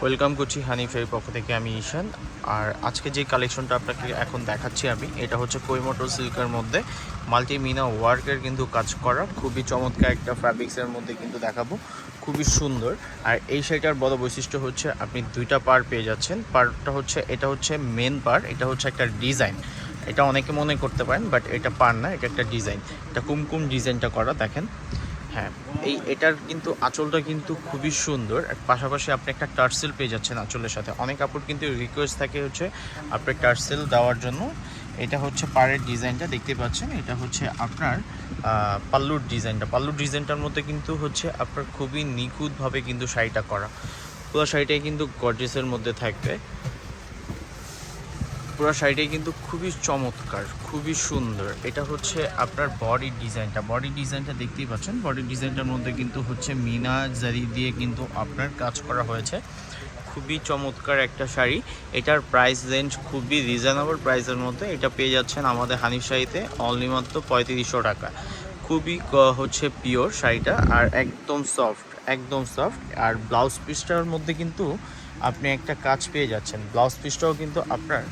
Welcome করছি হানিফের পক্ষ থেকে আমি ঈশান। আর আজকে যে কালেকশনটা আপনাকে এখন দেখাচ্ছি আমি, এটা হচ্ছে কৈমোটো সিল্কের মধ্যে মাল্টিমিনা ওয়ার্কের কিন্তু কাজ করা, খুবই চমৎকার একটা ফ্যাব্রিক্সের মধ্যে কিন্তু দেখাবো, খুবই সুন্দর। আর এই শাড়িটার বড় বৈশিষ্ট্য হচ্ছে আপনি দুইটা পার পেয়ে যাচ্ছেন। পারটা হচ্ছে, এটা হচ্ছে মেন পার এটা হচ্ছে একটা ডিজাইন এটা অনেকে মনে করতে পারেন বাট এটা পার না, এটা একটা ডিজাইন এটা কুমকুম ডিজাইনটা করা, দেখেন। হ্যাঁ। এই এটার কিন্তু আঁচলটা কিন্তু খুবই সুন্দর। পাশাপাশি আপনি একটা টার্সেল পেয়ে যাচ্ছেন আঁচলের সাথে। অনেক কাপড় কিন্তু রিকোয়েস্ট থাকে হচ্ছে আপনার টার্সেল দেওয়ার জন্য। এটা হচ্ছে পাড়ের ডিজাইনটা দেখতে পাচ্ছেন। এটা হচ্ছে আপনার পাল্লুর ডিজাইনটা। পাল্লুর ডিজাইনটার মধ্যে কিন্তু হচ্ছে আপনার খুবই নিখুঁতভাবে কিন্তু শাড়িটা করা। পুরো শাড়িটাই কিন্তু গর্জেসের মধ্যে থাকবে। পুরো শাড়িটাই কিন্তু খুবই চমৎকার, খুবই সুন্দর। এটা হচ্ছে আপনার বডি ডিজাইনটা বডি ডিজাইনটা দেখতেই পাচ্ছেন। বডি ডিজাইনটার মধ্যে কিন্তু হচ্ছে মিনা জারি দিয়ে কিন্তু আপনার কাজ করা হয়েছে। খুবই চমৎকার একটা শাড়ি। এটার প্রাইস রেঞ্জ খুবই রিজনেবল প্রাইসের মধ্যে। এটা পেয়ে যাচ্ছেন আমাদের হানিফ শাড়িতে অনলি মাত্র পঁয়ত্রিশশো টাকা। খুবই হচ্ছে পিওর শাড়িটা আর একদম সফট একদম সফট আর ব্লাউজ পিসটার মধ্যে কিন্তু আপনি একটা কাজ পেয়ে যাচ্ছেন। ব্লাউজ পিসটাও কিন্তু আপনার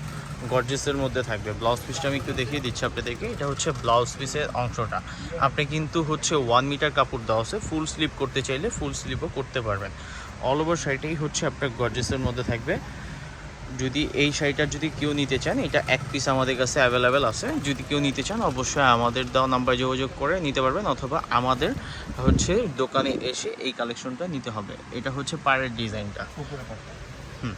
গর্জেসের মধ্যে থাকবে। ব্লাউজ পিসটা আমি একটু দেখিয়ে দিচ্ছি আপনাদেরকে। এটা হচ্ছে ব্লাউজ পিসের অংশটা। আপনি কিন্তু হচ্ছে ওয়ান মিটার কাপড় দেওয়া আছে। ফুল স্লিপ করতে চাইলে ফুল স্লিপও করতে পারবেন। অল ওভার শাড়িটাই হচ্ছে আপনার গর্জেসের মধ্যে থাকবে। যদি এই শাড়িটা যদি কেউ নিতে চান এটা এক পিস আমাদের কাছে অ্যাভেলেবেল আছে। যদি কেউ নিতে চান অবশ্যই আমাদের দেওয়া নাম্বার যোগাযোগ করে নিতে পারবেন অথবা আমাদের হচ্ছে দোকানে এসে এই কালেকশনটা নিতে হবে। এটা হচ্ছে পাড়ের ডিজাইনটা হুম।